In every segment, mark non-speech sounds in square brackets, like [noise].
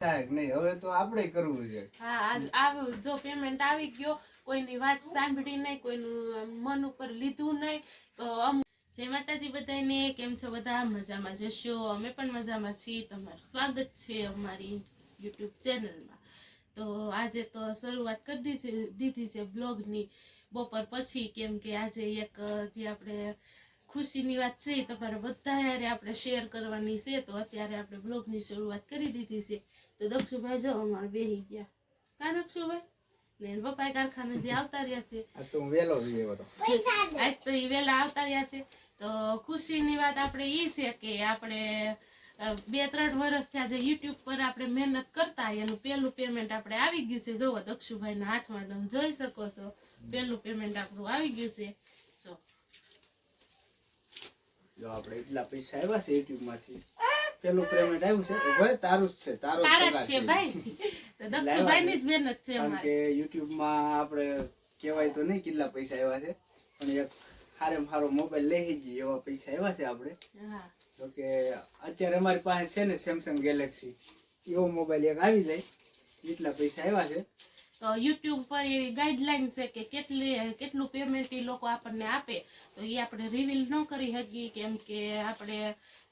થાય નહીં? હવે તો આપણે કરવું છે. હા આ જો પેમેન્ટ આવી ગયો, કોઈની વાત સાંભળી નહીં, કોઈનું મન ઉપર લીધું નહીં, તો જય માતાજી બધાને કેમ છો બધા? મજામાં જશો? અમે પણ મજામાં છીએ. તમારું સ્વાગત છે અમારી યુટ્યુબ ચેનલમાં. તો આજે તો શરૂઆત કરી દીધી દીધી છે બ્લોગની. બપોર પછી કેમ કે આજે એક, જે આપણે ખુશીની વાત છે તમારે બધા આપણે શેર કરવાની છે. તો અત્યારે આપણે બ્લોગની શરૂઆત કરી દીધી છે. તો દક્ષુભાઈ જો અમારે બેહી ગયા. કા દક્ષુભાઈ? ને પપ્પા કારખાને જે આવતા રહ્યા છે. તો હું વેલો હતો આજ તો એ વેલા આવતા રહ્યા છે. તો ખુશીની વાત આપણે એ છે કે આપણે બે ત્રણ વર્ષથી આજે યુટ્યુબ પર આપણે મહેનત કરતા એનું પહેલું પેમેન્ટ આપણે આવી ગયું છે. જોવો દક્ષુભાઈના હાથમાં તમે જોઈ શકો છો. પહેલું પેમેન્ટ આપણું આવી ગયું છે. જો. જો આપણે એટલા પૈસા આવ્યા છે યુટ્યુબમાંથી પેલું પેમેન્ટ આવ્યું છે. ભાઈ તારું જ છે તારો તારા જ છે ભાઈ. તો દક્ષુભાઈની જ મહેનત છે કારણ કે યુટ્યુબમાં આપણે કહેવાય તો નહીં કેટલા પૈસા આવ્યા છે પણ એક હારે સારો મોબાઈલ લઈ ગઈ એવા પૈસા આવ્યા છે આપણે. હા. તો કે અત્યારે અમારી પાસે છે ને સેમસંગ ગેલેક્સી એવો મોબાઈલ એક આવી જાય એટલા પૈસા આવ્યા છે. તો યુટ્યુબ પર એવી ગાઈડલાઇન છે કે કેટલી, કેટલું પેમેન્ટ એ લોકો આપણને આપે, તો એ આપણે રિવીલ ન કરી શકીએ કેમ કે આપણે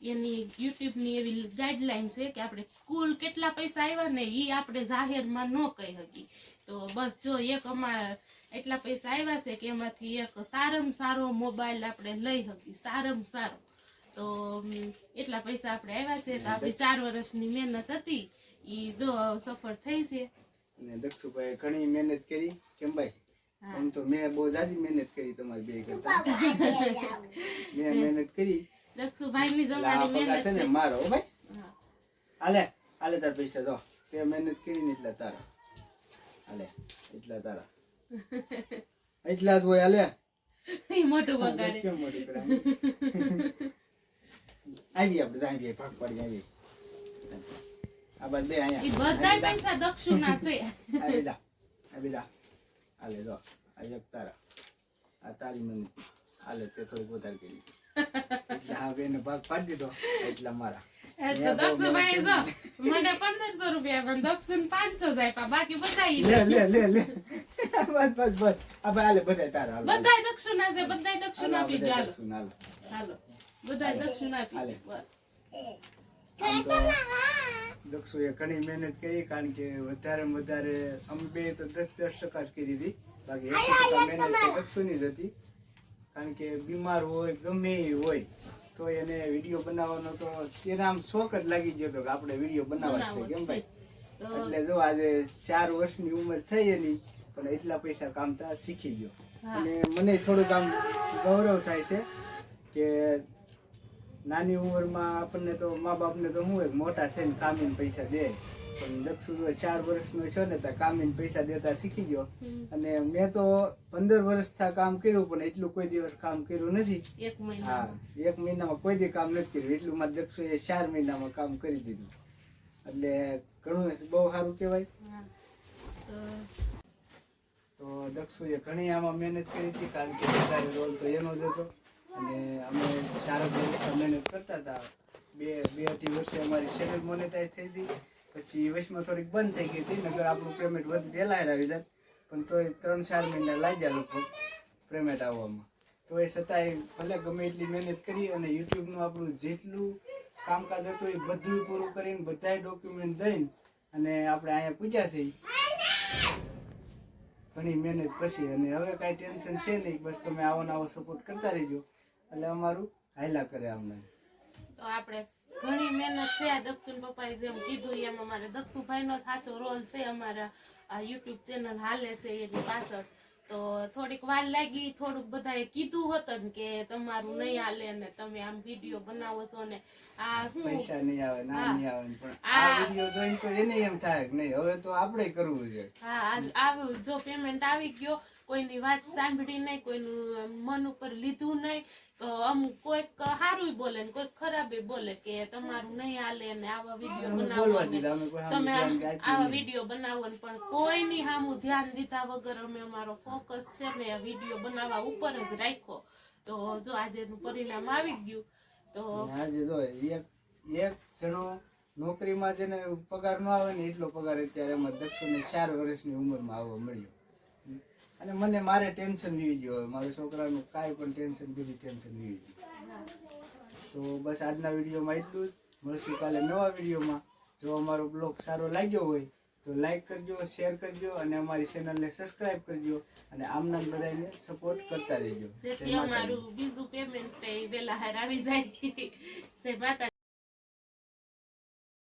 એની યુટ્યુબની એવી ગાઈડલાઇન છે કે આપણે કુલ કેટલા પૈસા આવ્યા ને એ આપણે જાહેરમાં ન કહી શકીએ. તો બસ જો એક અમારા એટલા પૈસા આવ્યા છે કે એમાંથી એક સારામાં સારો મોબાઈલ આપણે લઈ શકીએ, સારામાં સારો. તો એટલા પૈસા આપણે આવ્યા છે તો આપણી ચાર વર્ષની મહેનત હતી એ જો સફળ થઈ છે. અને દક્ષુભાઈ ઘણી મહેનત કરી. કેમ ભાઈ? આમ તો મેં બહુ જાજી મહેનત કરી તમારી બે કરતા. [laughs] મેં મહેનત કરી. જમવાની મહેનત છે ને મારો હો ભાઈ. હા. હાલે હાલે તાર પૈસા દો તે મહેનત કરી ને એટલા તારા. હાલે એટલા તારા. [laughs] એટલા જ હોય હાલે. મોટું બગાડે કેમ મોટું કરે આવી આપણે જાય ભાગ પાડી આવી આ બાદ અહીંયા. બધાય પૈસા દક્ષુના છે. આ બીજા આ બીજા હાલે જો. આ એક તારા. આ તારી મહેનત હાલે તે થોડીક વધારે કરી. એટલે આ ભાગ પાડી દીધો. એટલા મારા. એ તો દક્ષુભાઈ જો મને પંદરસો રૂપિયા પણ દક્ષુને પાંચસો જ બાકી બધા લે લે લે લે. બસ બસ બસ. આ ભાઈ હાલે તારા. બધાય દક્ષુના છે બધા આપી ચાલો હાલો. બધાય દક્ષુના આપી બસ. દક્ષુએ ઘણી મહેનત કરી કારણ કે વધારે વધારે અમે બે તો દસ દસ ટકા જ કરી હતી. બાકી એસી ટકા મહેનત દક્ષુની જ હતી. કારણ કે બીમાર હોય ગમે એ હોય તો એને વીડિયો બનાવવાનો તો એને આમ શોખ જ લાગી ગયો હતો કે આપણે વીડિયો બનાવવા બનાવો છે કેમ ભાઈ? એટલે જો આજે ચાર વર્ષની ઉંમર થઈ એની પણ એટલા પૈસા કામતા શીખી ગયો. અને મને થોડુંક આમ ગૌરવ થાય છે કે નાની ઉંમરમાં આપણને તો મા બાપને તો હું એક મોટા થઈને કામીને પૈસા દે. પણ દક્ષુ જો ચાર વર્ષનો છો ને તો કામીને પૈસા દેતા શીખી ગયો. અને મેં તો પંદર વર્ષથી કામ કર્યું પણ એટલું કોઈ દિવસ કામ કર્યું નથી. હા એક મહિનામાં કોઈ દી કામ નથી કર્યું. એટલું માં દક્ષુએ ચાર મહિનામાં કામ કરી દીધું. એટલે ઘણું બહુ સારું કહેવાય. તો તો દક્ષુએ ઘણી આમાં મહેનત કરી હતી કારણ કે વધારે રોલ તો એનો જ હતો. અને અમે સારા દિવસમાં મહેનત કરતા હતા. બે બે અઢી વર્ષે અમારી ચેનલ મોનેટાઈઝ થઈ હતી. પછી વચમાં થોડીક બંધ થઈ ગઈ હતી નગર આપણું પેમેન્ટ વધુ વહેલા આવી જાત પણ તોય ત્રણ, ચાર મહિના લાગ્યા લોકો પેમેન્ટ આવવામાં. તો એ છતાંય ભલે ગમે એટલી મહેનત કરી અને યુટ્યુબનું આપણું જેટલું કામકાજ હતું એ બધું પૂરું કરીને બધાય ડોક્યુમેન્ટ દઈને અને આપણે અહીંયા પૂછ્યા છે ઘણી મહેનત પછી. અને હવે કાંઈ ટેન્શન છે નહીં. બસ તમે આવો ને આવો સપોર્ટ કરતા રહેજો. એટલે અમારું હાયલા કરે અમને તો આપણે ઘણી મહેનત છે આ દક્ષિણ પપ્પાએ જેમ કીધું એમ અમારે દક્ષુભાઈનો સાચો રોલ છે અમારા આ યુટ્યુબ ચેનલ હાલે છે એની પાછળ. તો થોડીક વાર લાગી થોડુંક બધાએ કીધું હતું કે તમારું નહીં હાલે ને તમે આમ વીડિયો બનાવો છો ને. આ શું પૈસા નહીં આવે ના. નહીં આવે પણ આ વીડિયો જોઈને તો એને એમ થાય કે નહીં હવે તો આપણે કરવું છે હા આ જો પેમેન્ટ આવી ગયો કોઈની વાત સાંભળી નહીં કોઈનું મન ઉપર લીધું નહીં અમુક કોઈક સારું બોલે ને કોઈક ખરાબ બોલે કે તમારું નહીં હાલે ને આવા વીડિયો બનાવો તમે આવા વીડિયો બનાવો ને પણ કોઈની સામું ધ્યાન દીધા વગર અમે અમારો ફોકસ છે ને વીડિયો બનાવવા ઉપર જ રાખ્યો. તો જો આજેનું પરિણામ આવી ગયું. તો આજે જો એક એક જણો નોકરીમાં જેને પગાર ન આવે ને એટલો પગાર અત્યારે અમારે દક્ષિણ ચાર વર્ષની ઉંમરમાં આવવા મળ્યો. અને મને મારે ટેન્શન નહીં ગયો હવે. મારા છોકરાનું કાંઈ પણ ટેન્શન બધી ટેન્શન નહીં ગયું. તો બસ આજના વિડીયોમાં એટલું જ. મળશું કાલે નવા વિડીયોમાં. જો અમારો બ્લોગ સારો લાગ્યો હોય તો લાઈક કરજો શેર કરજો અને અમારી ચેનલને સબસ્ક્રાઇબ કરજો અને આમના બધાને સપોર્ટ કરતા રહેજો. બીજું પેમેન્ટ વેલા હરાવી આવી જાય.